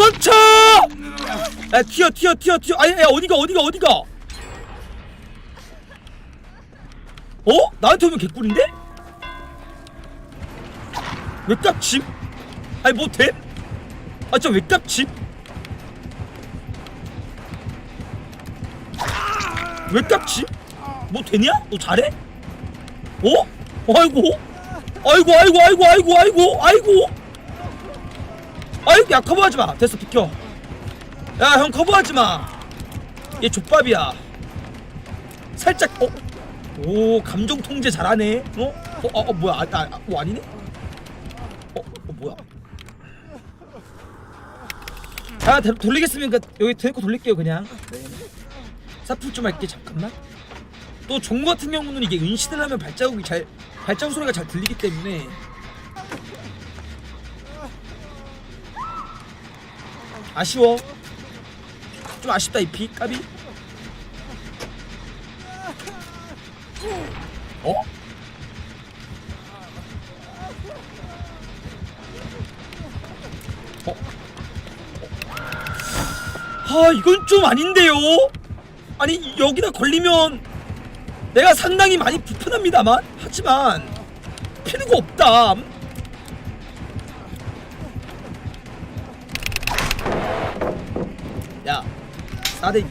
도망쳐! 야 튀어 튀어 튀어 튀어 아니 야 어디가 어디가 어디가 어? 나한테 오면 개꿀인데? 왜 깝침? 아니 뭐 됨? 아 진짜 왜 깝침? 왜 깝침? 뭐 되냐? 너 잘해? 어? 아이고 아이고 아이고 아이고 아이고 아이고 아이고 아이고 야 커버하지 마. 됐어 비켜. 야 형 커버하지 마얘 족밥이야. 살짝 어? 오 감정 통제 잘하네. 어? 어, 어, 어 뭐야? 아, 아, 아, 어 아니네? 어, 어 뭐야? 아 대- 돌리겠으면 그 여기 대놓고 돌릴게요 그냥. 네. 사풀 좀 할게 잠깐만. 또종 같은 경우는 이게 은신을 하면 발자국이 잘 발자국 소리가 잘 들리기 때문에 아쉬워. 좀 아쉽다 이피 까비. 어? 어? 아 이건 좀 아닌데요? 아니 여기다 걸리면 내가 상당히 많이 불편합니다만 하지만 필요가 없다 4대2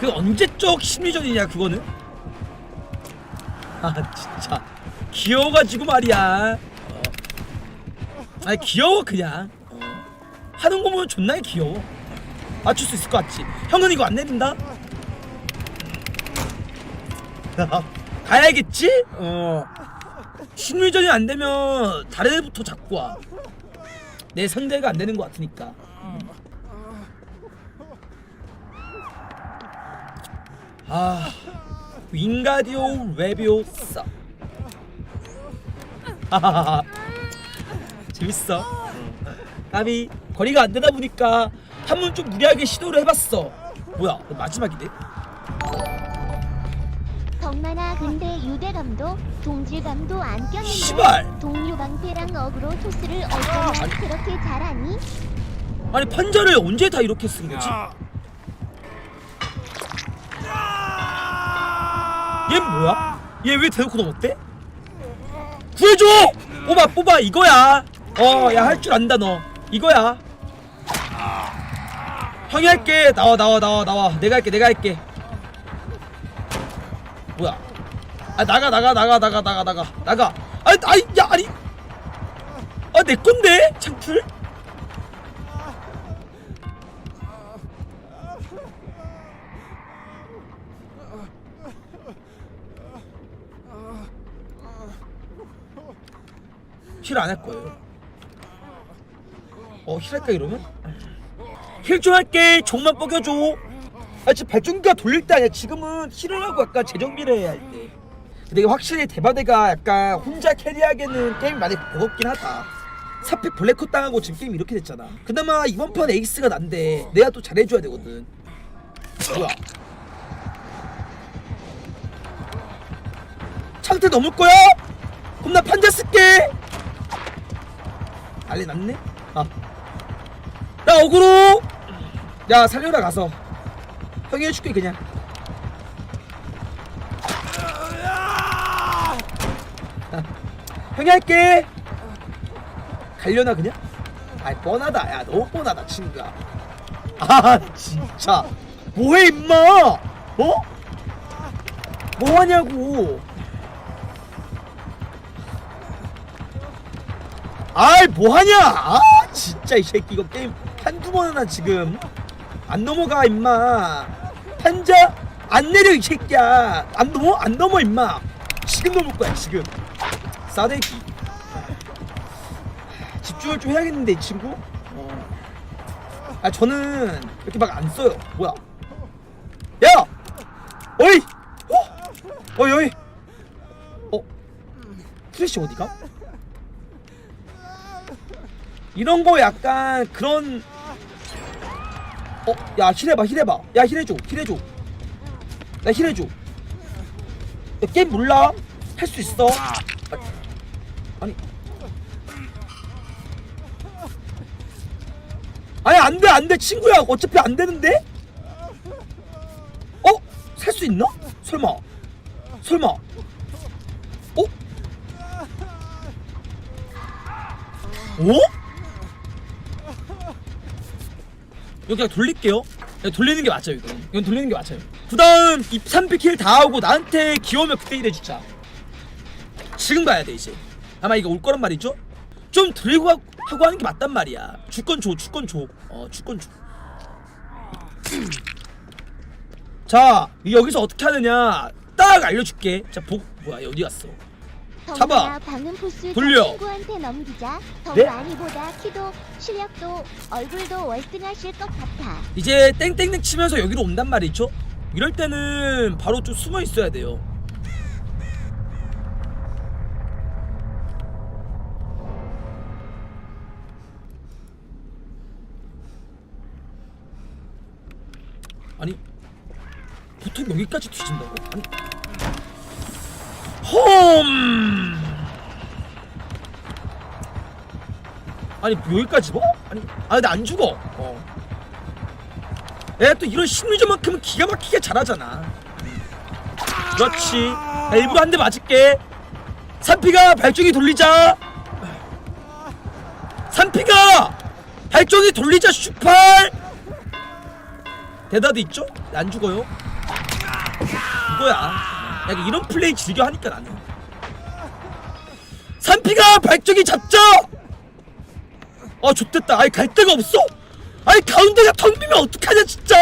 그 언제적 심리전이냐 그거는? 아 진짜. 귀여워가지고 말이야. 어. 아니 귀여워 그냥. 어. 하는 거 보면 존나 귀여워. 맞출 수 있을 것 같지. 형은 이거 안 내린다? 가야겠지? 어. 심리전이 안 되면 다른 애부터 잡고 와내 상대가 안 되는 것 같으니까. 아 윙가디오 레비오사 하하하 재밌어. 까비 거리가 안 되다 보니까 한 번 좀 무리하게 시도를 해봤어. 뭐야 마지막이네? 덕만아 근데 유대감도 동질감도 안 꼈는데 씨발! 동료 방패랑 어그로 토스를 어쩌면 그렇게 잘하니? 아니 판자를 언제 다 이렇게 쓴 거지? 얘 뭐야? 얘 왜 대놓고 넘었대? 구해줘! 뽑아 뽑아 이거야. 어 야 할 줄 안다 너. 이거야. 형이 할게. 나와 나와 나와 나와. 내가 할게 내가 할게. 뭐야? 아 나가 나가 나가 나가 나가 나가. 나가. 아니 아니 야 아니. 아 내 건데? 창풀 힐 안 할 거예요. 어, 힐 할까 이러면? 힐 좀 할게. 종만 뻐겨줘. 아, 지금 발전기가 돌릴 때 아니야. 지금은 힐을 하고 약간 재정비를 해야 할 때. 근데 이게 확실히 대바대가 약간 혼자 캐리하기에는 게임 많이 버겁긴 하다. 사팩 블랙컷 당하고 지금 게임 이렇게 됐잖아. 그나마 이번 판 에이스가 난데 내가 또 잘해줘야 되거든. 뭐야? 창태 넘을 거야? 그럼 나 판자 쓸게. 난리 났네. 아. 야 어그로. 야 살려라 가서. 형이 해줄게 그냥. 아, 형이 할게. 갈려나 그냥? 아이 뻔하다. 야 너무 뻔하다 친구야. 아 진짜. 뭐해 임마? 어? 뭐하냐고. 아이 뭐하냐? 아 진짜 이 새끼 이거 게임 한두 번 하나 지금. 안 넘어가 임마. 판자? 안 내려 이 새끼야. 안 넘어 안 넘어 임마. 지금 넘을 거야 지금. 싸대기 집중을 좀 해야겠는데 이 친구? 어. 아 저는 이렇게 막 안 써요. 뭐야? 야! 어이! 어? 어이 어이! 어? 프레시 어디가 이런 거 약간 그런 어? 야 힐해봐 힐해봐 야 힐해줘 힐해줘 나 힐해줘 야, 게임 몰라 할 수 있어 아니 아니 안돼 안돼 친구야 어차피 안 되는데 어? 살 수 있나? 설마 설마 어? 어? 이거 그냥 돌릴게요. 그냥 돌리는 게 맞아요 이거 이건 돌리는 게 맞아요. 그 다음 이 3피킬 다 하고 나한테 기어오면 그때 일해 주자. 지금 가야 돼 이제. 아마 이거 올 거란 말이죠? 좀 들고 하- 하고 하는 게 맞단 말이야. 주권 줘 주권 줘어 주권 줘자 여기서 어떻게 하느냐. 딱 알려줄게. 자 보, 뭐야 얘 어디 갔어 잡아. 방음 포스 돌려. 친구한테 넘기자. 더 네? 많이보다 키도 실력도 얼굴도 월등하실 것 같아. 이제 땡땡땡 치면서 여기로 온단 말이죠 이럴 때는 바로 좀 숨어 있어야 돼요 아니 보통 여기까지 뒤진다고? 아니 홈! 아니 여기까지 뭐? 아니 아 근데 안 죽어. 어. 얘가 또 이런 심리전만큼은 기가 막히게 잘하잖아. 그렇지. 야, 일부러 한 대 맞을게. 산피가 발전기 돌리자. 산피가 발전기 돌리자 슈팔! 대답이 있죠? 안 죽어요? 이거야 야, 이거 이런 플레이 즐겨 하니까 나는. 산피가 발전기 잡자 아 좋됐다. 아이 갈 데가 없어? 아니 가운데가 텅 비면 어떡하냐 진짜!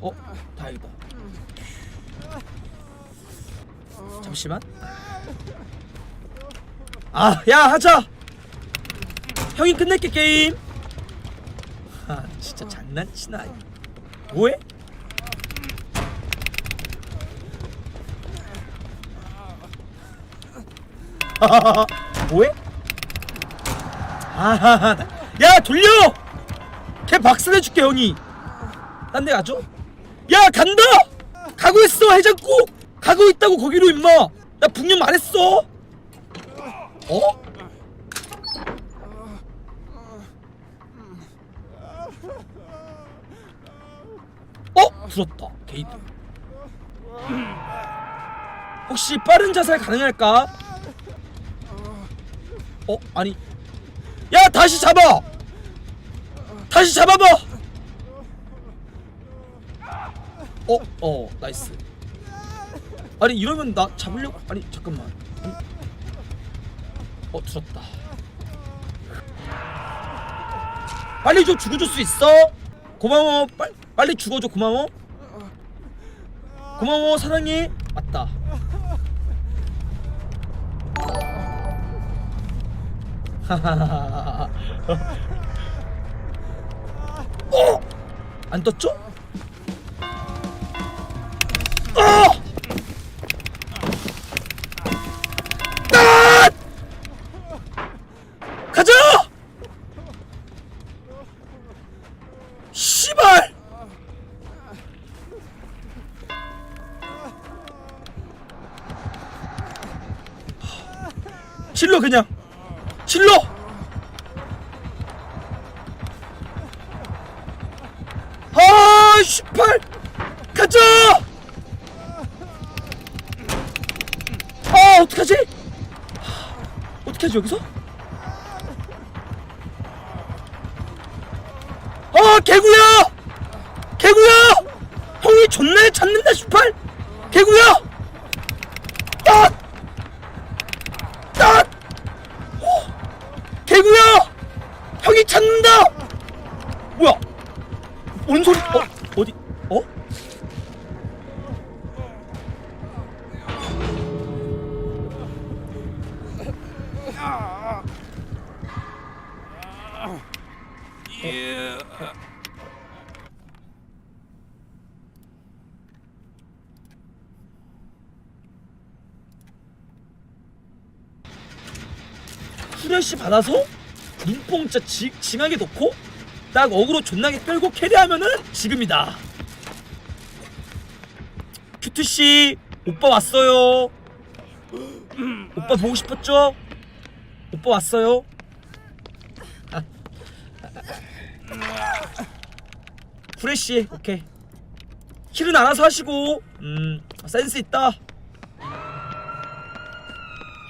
어 다행이다. 잠시만. 아 야 하자! 형이 끝낼게 게임! 아 진짜 장난치나 뭐해? 뭐해? 아하하 야 돌려! 걔 박스 내줄게 형이 딴 데 가죠? 야 간다! 가고 있어 해장국! 가고 있다고 거기로 임마 나 분명 말했어 어? 어? 들었다 게이드 혹시 빠른 자살 가능할까? 어? 아니 야 다시 잡아 다시 잡아봐 어? 어 나이스 아니 이러면 나 잡으려고 아니 잠깐만 어 들었다 빨리 좀 죽어줄 수 있어? 고마워 빨, 빨리 죽어줘 고마워 고마워 사랑해 맞다 어? 안 떴죠? 18! 가자! 아, 어떡하지? 어떡하지, 여기서? 아, 개구야! 개구야! 형이 존나 찾는다, 18! 개구야! 후레쉬 받아서 눈뽕 진짜 지, 징하게 놓고 딱 어그로 존나게 끌고 캐리하면은 지금이다. 큐트 씨 오빠 왔어요. 오빠 보고 싶었죠? 오빠 왔어요? 후레쉬 오케이. 킬은 알아서 하시고. 음 센스 있다.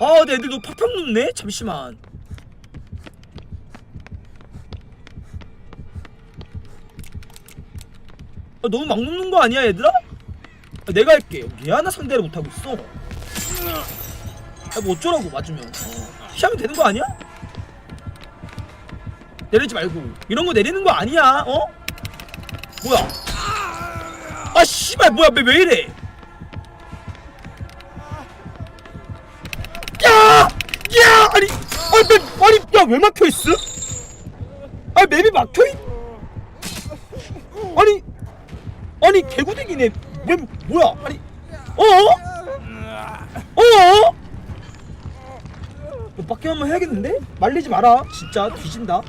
아 근데 애들 너 팍팍 눕네? 잠시만. 아, 너무 막 눕는 거 아니야 얘들아? 아, 내가 할게. 미안하 상대를 못하고 있어. 아, 뭐 어쩌라고 맞으면. 어. 피하면 되는 거 아니야? 내리지 말고 이런 거 내리는 거 아니야 어? 뭐야 아 씨발 뭐야 왜, 왜 이래 야! 야! 아니 아니 왜, 아니 야왜 막혀있어? 아니 맵이 막혀있 아니 아니 개구댕이네 왜 뭐야 아니 어어? 어어? 너 밖에 한번 해야겠는데? 말리지 마라 진짜 뒤진다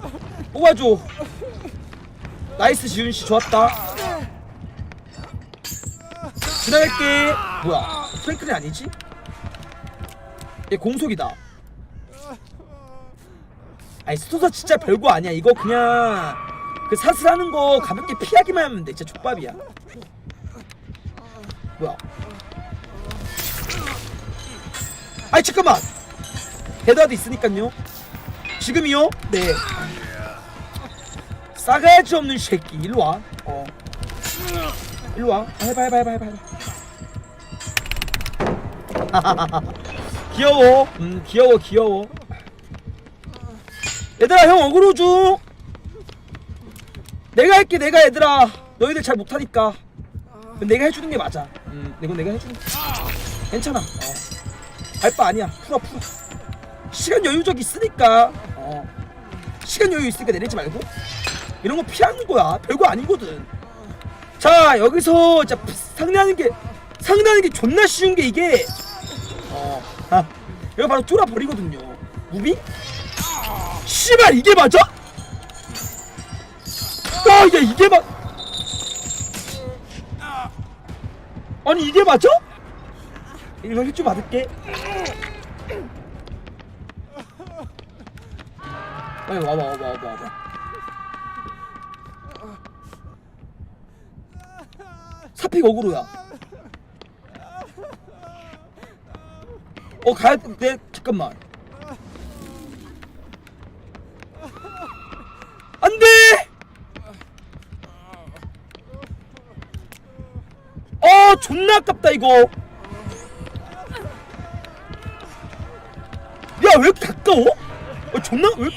뽑아줘. 나이스 지훈 씨. 좋았다. 지나갈게. 뭐야? 프랭클이 아니지? 얘 공속이다. 아니 스토서 진짜 별거 아니야. 이거 그냥 그 사슬하는 거 가볍게 피하기만 하면 돼. 진짜 족밥이야. 뭐야? 아이 잠깐만! 데드하드 있으니깐요. 지금이요? 네 싸가지 없는 새끼 일로 와. 어. 일로와. 아, 해봐 해봐 해봐 해봐 해봐. 귀여워. 음 귀여워 귀여워. 얘들아 형 어그로 줘. 내가 할게 내가 얘들아. 너희들 잘 못하니까. 내가 해주는 게 맞아. 음 이건 내가 해주는 게 괜찮아. 어. 알바 아니야. 풀어 풀어. 시간 여유적 있으니까. 어. 시간 여유 있으니까 내리지 말고 이런 거 피하는 거야. 별거 아니거든. 자 여기서 진짜 상대하는 게 상대하는 게 존나 쉬운 게 이게. 어 아, 이거 바로 쫄아 버리거든요. 무비 씨발 이게 맞아? 아, 야 이게 맞 아니 이게 맞아? 이거 힐좀 받을게. 빨리 와봐 와봐 와봐 와봐 픽 어그로야. 어 가야 돼 잠깐만. 안 돼! 어 존나 아깝다 이거. 야왜 이렇게 가까워? 어, 존나 왜,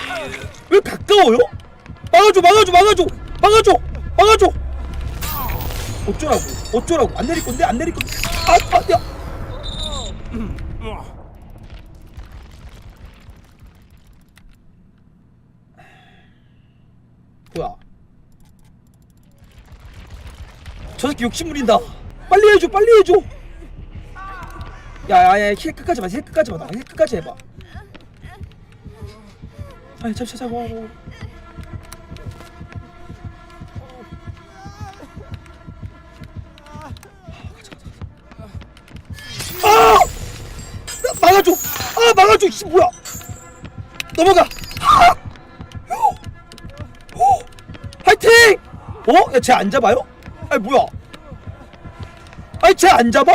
왜 가까워요? 막아줘 막아줘 막아줘! 막아줘! 막아줘 어쩌라고? 어쩌라고? 안 내릴 건데? 안 내릴 건데? 아, 아 야. 뭐야? 저 새끼 욕심 부린다. 빨리 해줘 빨리 해줘. 야야야 힐 끝까지 봐, 힐 끝까지 봐, 힐 끝까지 해봐. 아니 잠시 와. 막아줘. 씨 뭐야? 넘어가. 아! 오! 오! 화이팅! 어? 야, 쟤 안 잡아요? 아니 뭐야? 아니 쟤 안 잡아?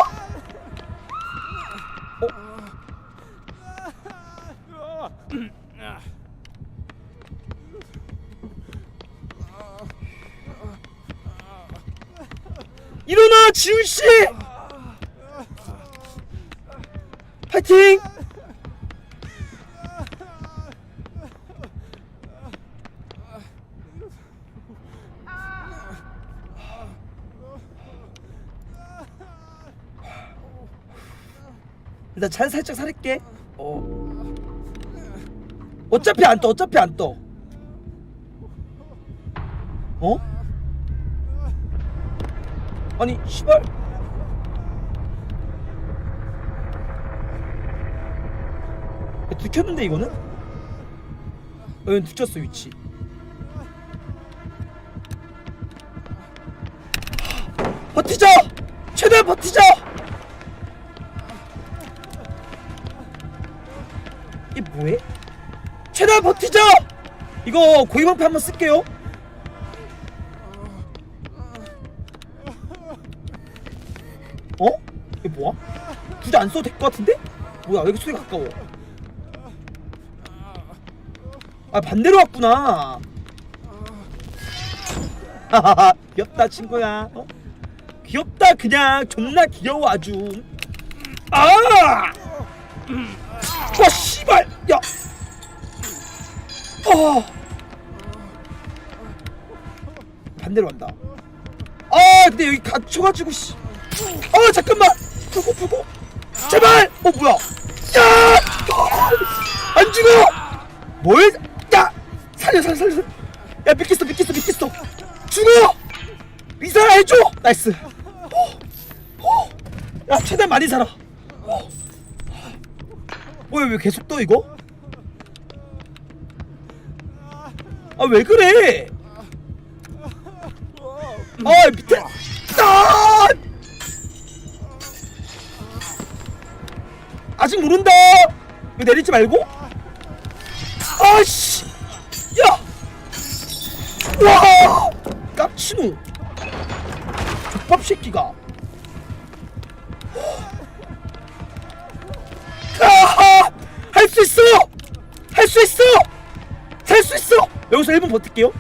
일어나 지훈 씨! 파이팅! 일단 잔 살짝 사릴게. 어. 어차피 안 떠. 어차피 안 떠. 어? 아니 시발 야, 들켰는데 이거는? 어, 이건 들켰어 위치 버티자! 최대한 버티자! 이 뭐해? 최대한 버티자 이거 고위방패 한번 쓸게요 어? 이게 뭐야? 굳이 안 써도 될 것 같은데? 뭐야 왜 이렇게 소리가 가까워 아 반대로 왔구나 하하하 귀엽다 친구야 어? 귀엽다 그냥 존나 귀여워 아주 아! 와 어. 반대로 간다. 아 근데 여기 갇혀가지고 씨. 어 잠깐만. 푸고 푸고 제발! 어 뭐야? 야안 죽어! 뭘 야! 살려 살려 살려 야 믿겠어 믿겠어 믿겠어. 죽어! 미사라 해줘! 나이스. 어, 어. 야 최대한 많이 살아. 어. 뭐야 왜 계속 떠 이거 아 왜 그래? 아 밑에. 아! 아직 모른다. 내리지 말고. 아씨. 야 와. 깝치노 족밥 새끼가 여기서 1분 버틸게요